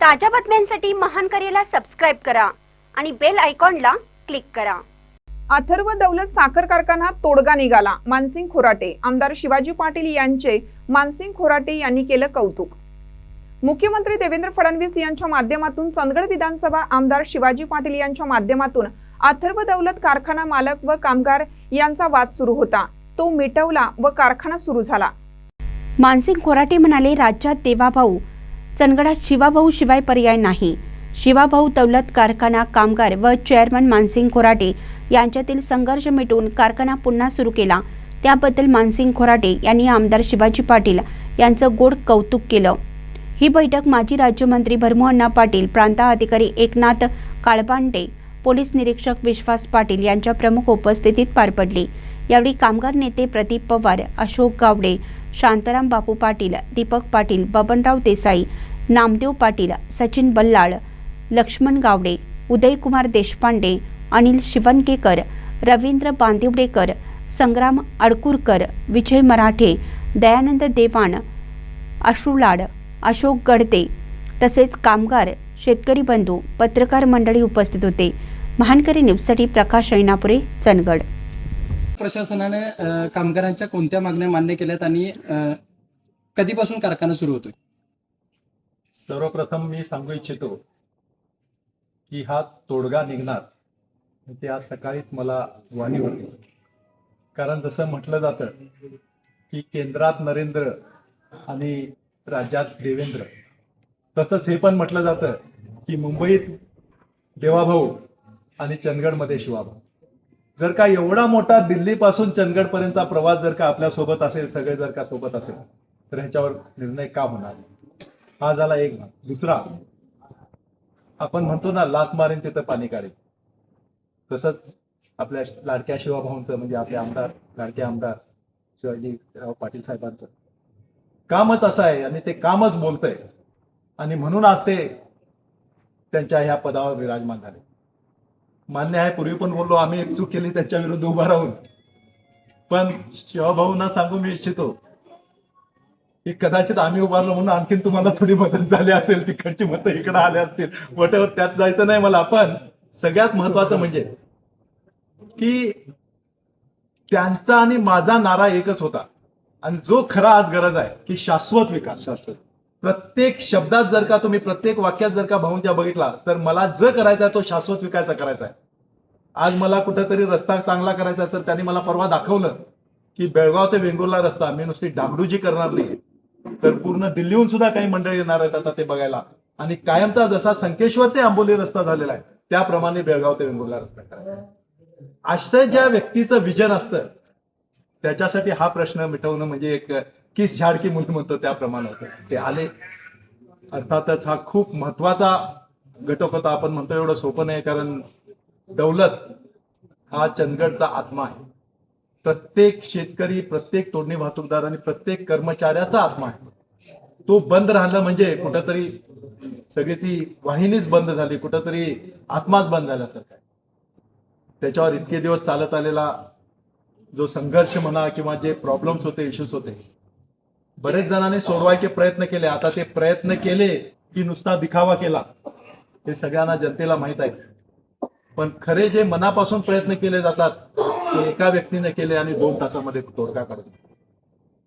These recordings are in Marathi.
ताज्या बातम्यांसाठी महान करेला सबस्क्राईब करा आणि बेल आयकॉनला क्लिक करा. अथर्व दौलत साखर कारखाना तोडगा निघाला मानसिंग खोराटे. आमदार शिवाजी पाटील यांचे मानसिंग खोराटे यांनी केलं कौतुक. मुख्यमंत्री देवेंद्र फडणवीस यांच्या माध्यमातून चंदगड विधानसभा आमदार शिवाजी पाटील यांच्या माध्यमातून अथर्व दौलत कारखाना मालक व कामगार यांचा वाद सुरू होता. तो मिटवला व कारखाना सुरू झाला. मानसिंग खोराटे म्हणाले राज्यात देवाभाऊ चंदगडात शिवाभाऊ शिवाय पर्याय नाही. शिवाभाऊ दौलत कारखाना कामगार व चेअरमन मानसिंग खोराटे यांच्यातील संघर्ष मिटून कारखाना पुन्हा सुरू केला. त्याबद्दल मानसिंग खोराटे यांनी आमदार शिवाजी पाटील यांचं गोड कौतुक केलं. ही बैठक माजी राज्यमंत्री भरमोहन्ना पाटील प्रांताधिकारी एकनाथ काळबांडे पोलीस निरीक्षक विश्वास पाटील यांच्या प्रमुख उपस्थितीत पार पडली. यावेळी कामगार नेते प्रदीप पवार अशोक गावडे शांताराम बापू पाटील दीपक पाटील बबनराव देसाई नामदेव पाटील सचिन बल्लाळ लक्ष्मण गावडे उदयकुमार देशपांडे अनिल शिवणकेकर रवींद्र बांदिवडेकर संग्राम अडकुरकर विजय मराठे दयानंद देवाण अश्रुलाड अशोक गडते तसेच कामगार शेतकरी बंधू पत्रकार मंडळी उपस्थित होते. महानकरी न्यूजसाठी प्रकाश ऐनापुरे चंदगड. प्रशासनाने कामगारांच्या कोणत्या मागण्या मान्य केल्यात आणि कधीपासून कारखाना सुरू होतोय? सर्वप्रथम मी सांगू इच्छितो की हा तोडगा निघणार. ते आज सकाळीच मला वाणी होती. कारण जसं म्हटलं जातं की केंद्रात नरेंद्र आणि राज्यात देवेंद्र. तसंच हे पण म्हटलं जातं की मुंबईत देवाभाऊ आणि चंदगडमध्ये शिवाभाऊ. जर का एवढा मोठा दिल्लीपासून चंदगडपर्यंतचा प्रवास जर का आपल्यासोबत असेल सगळे जर का सोबत असेल तर ह्याच्यावर निर्णय का होणार? हा झाला एक. भाग दुसरा. आपण म्हणतो ना लात मारेन तिथं पाणी काढेल तसंच आपल्या लाडक्या शिवाभाऊंचं म्हणजे आपले आमदार लाडके आमदार शिवाजीराव पाटील साहेबांचं. कामच असं आहे आणि ते कामच बोलतंय. आणि म्हणून आज ते त्यांच्या ह्या पदावर विराजमान झाले. मान्य आहे पूर्वी पण बोललो आम्ही एक चूक केली त्यांच्या विरुद्ध उभा राहून. पण शिवाभाऊंना सांगू मी इच्छितो की कदाचित आम्ही उभारलो म्हणून आणखीन तुम्हाला थोडी मदत झाली असेल तिकडची मतं इकडे आले असतील. वटेवर त्यात जायचं नाही मला. पण सगळ्यात महत्वाचं म्हणजे की त्यांचा आणि माझा नारा एकच होता. आणि जो खरा आज गरज आहे की शाश्वत विकास. शाश्वत प्रत्येक शब्दात जर का तुम्ही प्रत्येक वाक्यात जर का भाऊंच्या बघितला तर मला जो करायचा आहे तो शाश्वत विकायचा करायचा आहे. आज मला कुठेतरी रस्ता चांगला करायचा तर त्यांनी मला परवा दाखवलं की बेळगाव ते वेंगुर्ला रस्ता. मी नुसती डागडूजी करणार नाही तर पूर्ण दिल्लीहून सुद्धा काही मंडळी येणार आहेत आता ते बघायला. आणि कायमचा जसा संकेश्वर ते आंबोली रस्ता झालेला आहे त्याप्रमाणे बेळगाव ते वेंगुर्ला रस्ता करायचा असं ज्या व्यक्तीचं विजन असतं त्याच्यासाठी हा प्रश्न मिटवणं म्हणजे एक किस झाडकी मुली म्हणतो त्याप्रमाणे होतं. ते आले. अर्थातच हा खूप महत्त्वाचा घटक होता. आपण म्हणतो एवढं सोपं नाही कारण दौलत हा चंदगडचा आत्मा आहे. प्रत्येक शेतकरी प्रत्येक तोडणी वाहतूकदार आणि प्रत्येक कर्मचाऱ्याचा आत्मा आहे. तो बंद राहिला म्हणजे कुठंतरी सगळी ती वाहिनीच बंद झाली कुठंतरी आत्माच बंद झाल्यासारखा त्याच्यावर इतके दिवस चालत आलेला जो संघर्ष म्हणा किंवा जे प्रॉब्लेम्स होते इश्यूज होते बरेच जणांनी सोडवायचे प्रयत्न केले. आता ते प्रयत्न केले की नुसता दिखावा केला. हे सगळ्यांना जनतेला माहीत आहे. पण खरे जे मनापासून प्रयत्न केले जातात ते एका व्यक्तीने केले आणि दोन तासामध्ये तोडगा काढतो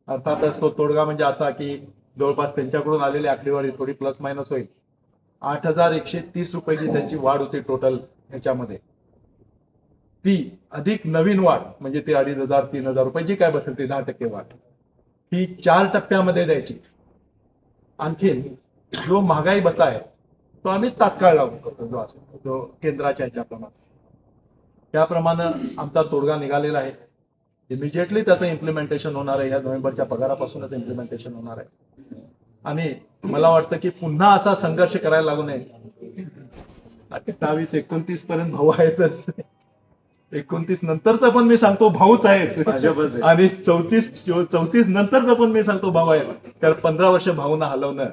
अर्थातच तो तोडगा म्हणजे असा की जवळपास त्यांच्याकडून आलेली आकडेवारी थोडी प्लस मायनस होईल. आठ हजार एकशे तीस रुपयाची त्यांची वाढ होती टोटल ह्याच्यामध्ये. ती अधिक नवीन वाढ म्हणजे ती अडीच हजार तीन हजार रुपये जी काय बसेल ती दहा टक्के वाढ. ही चार टप्प्यामध्ये द्यायची. आणखीन जो महागाई भत्ता आहे तो आम्ही तात्काळ लागू करतो जो असेल जो केंद्राच्या ह्याच्याप्रमाणे. त्याप्रमाणे आमचा तोडगा निघालेला आहे. इमिजिएटली त्याचं इम्प्लिमेंटेशन होणार आहे. या नोव्हेंबरच्या पगारापासूनच इम्प्लिमेंटेशन होणार आहे. आणि मला वाटतं की पुन्हा असा संघर्ष करायला लागू नये. अठ्ठावीस एकोणतीस पर्यंत भाऊ आहेतच. एकोणतीस नंतरचा पण मी सांगतो भाऊच आहेत. आणि चौतीस चौतीस नंतरचा पण मी सांगतो भाऊ आहेत. कारण पंधरा वर्ष भाऊना हलवणं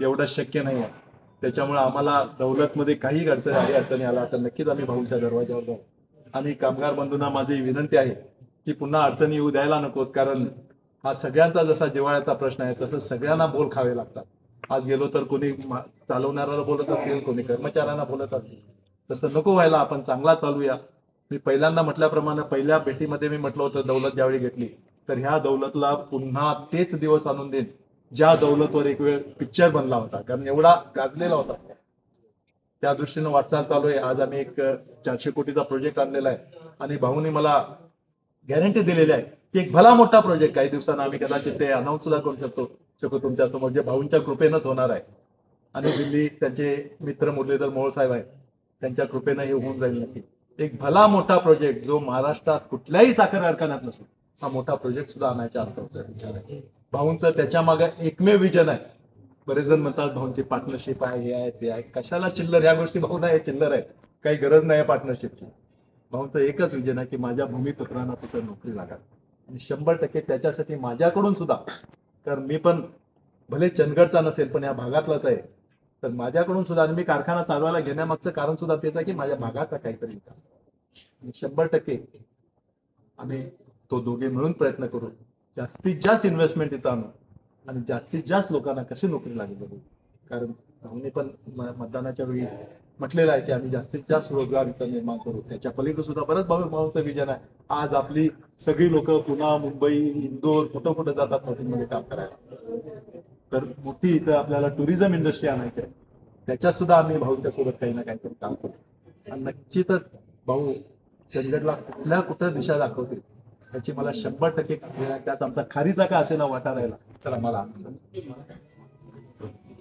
एवढं शक्य नाही आहे त्याच्यामुळे आम्हाला दौलतमध्ये काही अडचणी आली अडचणी आला तर नक्कीच आम्ही भाऊच्या दरवाज्यावर जाऊ. आणि कामगार बंधूंना माझी विनंती आहे की पुन्हा अडचणी येऊ द्यायला नकोत कारण हा सगळ्यांचा जसा जिवाळ्याचा प्रश्न आहे तसं सगळ्यांना बोल खावे लागतात. आज गेलो तर कोणी चालवणाऱ्याला बोलत असेल कोणी कर्मचाऱ्यांना बोलत असेल. तसं नको व्हायला आपण चांगला चालूया. मी पहिल्यांदा म्हटल्याप्रमाणे पहिल्या भेटीमध्ये मी म्हटलं होतं दौलत ज्यावेळी घेतली तर ह्या दौलतला पुन्हा तेच दिवस आणून देईन. ज्या दौलतवर एक वेळ पिक्चर बनला होता कारण एवढा गाजलेला होता. त्या दृष्टीनं वाटचाल चालू आहे. आज आम्ही एक चारशे कोटीचा प्रोजेक्ट आणलेला आहे. आणि भाऊनी मला गॅरंटी दिलेली आहे की एक भला मोठा प्रोजेक्ट काही दिवसांना आम्ही कदाचित ते अनाऊन्स सुद्धा करू शकतो. शकतो तुमच्यासमोर जे भाऊंच्या कृपेनंच होणार आहे. आणि दिल्ली त्यांचे मित्र मुरलीधर मोहोळ साहेब आहेत. त्यांच्या कृपेनं हे होऊन जाईल नक्की. एक भला मोठा प्रोजेक्ट जो महाराष्ट्रात कुठल्याही साखर कारखान्यात नसेल हा मोठा प्रोजेक्ट सुद्धा आणायचा अर्थ विचार आहे. भाऊंचं त्याच्यामागे एकमेव विजन आहे. बरेच जण म्हणतात भाऊंची पार्टनरशिप आहे हे आहे ते आहे. कशाला चिल्लर? ह्या गोष्टी भाऊ नाही चिल्लर आहे काही गरज नाही पार्टनरशिपची भाऊंचं एकच विजन आहे की माझ्या भूमिपुत्रांना तिथं नोकरी लागावी आणि शंभर टक्के त्याच्यासाठी माझ्याकडून सुद्धा. तर मी पण भले चंदगडचा नसेल पण या भागातलाच आहे. तर माझ्याकडून सुद्धा आणि मी कारखाना चालवायला घेण्यामागचं कारण सुद्धा तेच आहे की माझ्या भागाचा काहीतरी विकास. शंभर टक्के आम्ही तो दोघे मिळून प्रयत्न करू. जास्तीत जास्त इन्व्हेस्टमेंट इथं आणू आणि जास्तीत जास्त लोकांना कशी नोकरी लागेल बघू? कारण राहुलने पण मतदानाच्या वेळी म्हटलेलं आहे की आम्ही जास्तीत जास्त रोजगार इथं निर्माण करू. त्याच्या पलीकडे सुद्धा बरंच भाऊ भाऊचं विजन आहे. आज आपली सगळी लोक पुन्हा मुंबई इंदोर कुठं कुठं जातात हॉटेलमध्ये काम करायला. तर मोठी इथं आपल्याला टुरिझम इंडस्ट्री आणायची आहे. त्याच्यात सुद्धा आम्ही भाऊच्या सोबत काही ना काहीतरी काम करू. आणि निश्चितच भाऊ चंदगडला कुठल्या कुठं दिशा दाखवतील? त्याची मला शंभर टक्के त्याच आमचा खारीचा का असेल वाटा राहिला तर आम्हाला आनंद